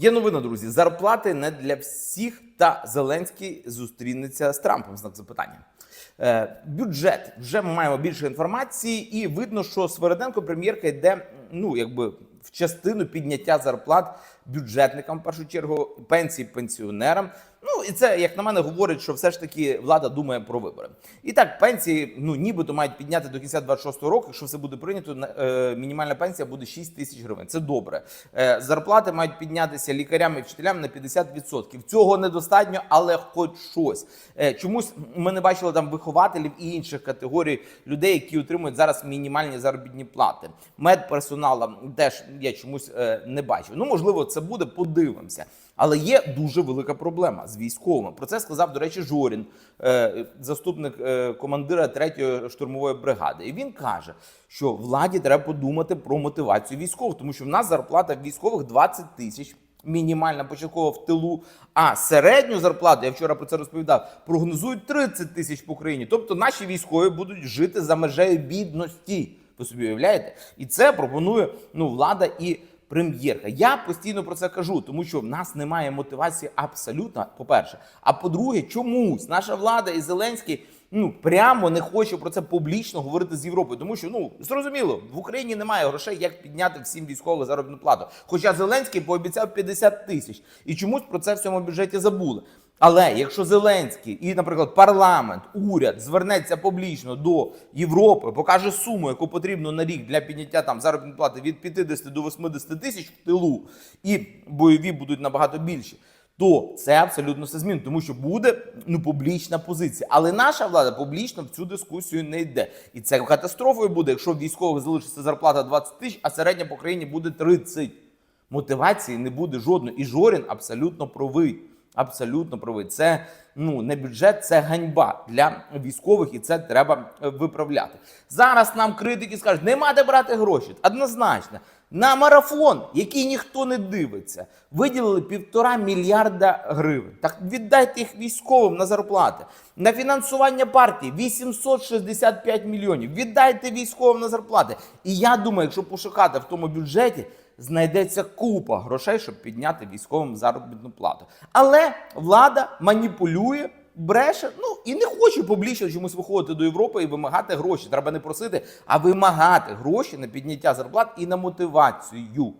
Є новина, друзі. Зарплати не для всіх, та Зеленський зустрінеться з Трампом. Знак запитання. Е, бюджет вже маємо більше інформації, і видно, що Свереденко прем'єрка йде ну якби в частину підняття зарплат бюджетникам, в першу чергу, пенсії пенсіонерам. Ну і це, як на мене, говорить, що все ж таки влада думає про вибори. І так, пенсії ну нібито мають підняти до кінця 26-го року. Якщо все буде прийнято, е, мінімальна пенсія буде 6 тисяч гривень. Це добре. Е, зарплати мають піднятися лікарям і вчителям на 50%. Цього недостатньо, але хоч щось. Е, чомусь ми не бачили там вихователів і інших категорій людей, які отримують зараз мінімальні заробітні плати. Медперсонала теж я чомусь не бачив. Ну можливо, це буде. Подивимося. Але є дуже велика проблема з військовими. Про це сказав, до речі, Жорін, е, заступник е, командира 3-ї штурмової бригади. І він каже, що владі треба подумати про мотивацію військових, тому що в нас зарплата військових 20 тисяч. Мінімальна початкова в тилу, а середню зарплату, я вчора про це розповідав, прогнозують 30 тисяч по країні. Тобто наші військові будуть жити за межею бідності. Ви собі уявляєте? І це пропонує ну, влада і прем'єрка. Я постійно про це кажу, тому що в нас немає мотивації абсолютно. По-перше, а по-друге, чомусь наша влада і Зеленський. Ну прямо не хоче про це публічно говорити з Європою, тому що ну зрозуміло, в Україні немає грошей, як підняти всім військову заробітну плату. Хоча Зеленський пообіцяв 50 тисяч, і чомусь про це в цьому бюджеті забули. Але якщо Зеленський і, наприклад, парламент, уряд звернеться публічно до Європи, покаже суму, яку потрібно на рік для підняття там заробітної плати від 50 до 80 тисяч в тилу, і бойові будуть набагато більші. То це абсолютно все змін, тому що буде ну публічна позиція. Але наша влада публічно в цю дискусію не йде. І це катастрофою буде, якщо в військових залишиться зарплата 20 тисяч, а середня по країні буде 30. Мотивації не буде жодної. І Жорін абсолютно правий. Абсолютно правий. Це ну не бюджет, це ганьба для військових, і це треба е, виправляти. Зараз нам критики скажуть, нема де брати гроші. Однозначно. На марафон, який ніхто не дивиться, виділили півтора мільярда гривень. Так віддайте їх військовим на зарплати. На фінансування партії 865 мільйонів. Віддайте військовим на зарплати. І я думаю, якщо пошукати в тому бюджеті, знайдеться купа грошей, щоб підняти військовим заробітну плату. Але влада маніпулює. Бреше, ну і не хоче публічно чомусь виходити до Європи і вимагати гроші. Треба не просити, а вимагати гроші на підняття зарплат і на мотивацію.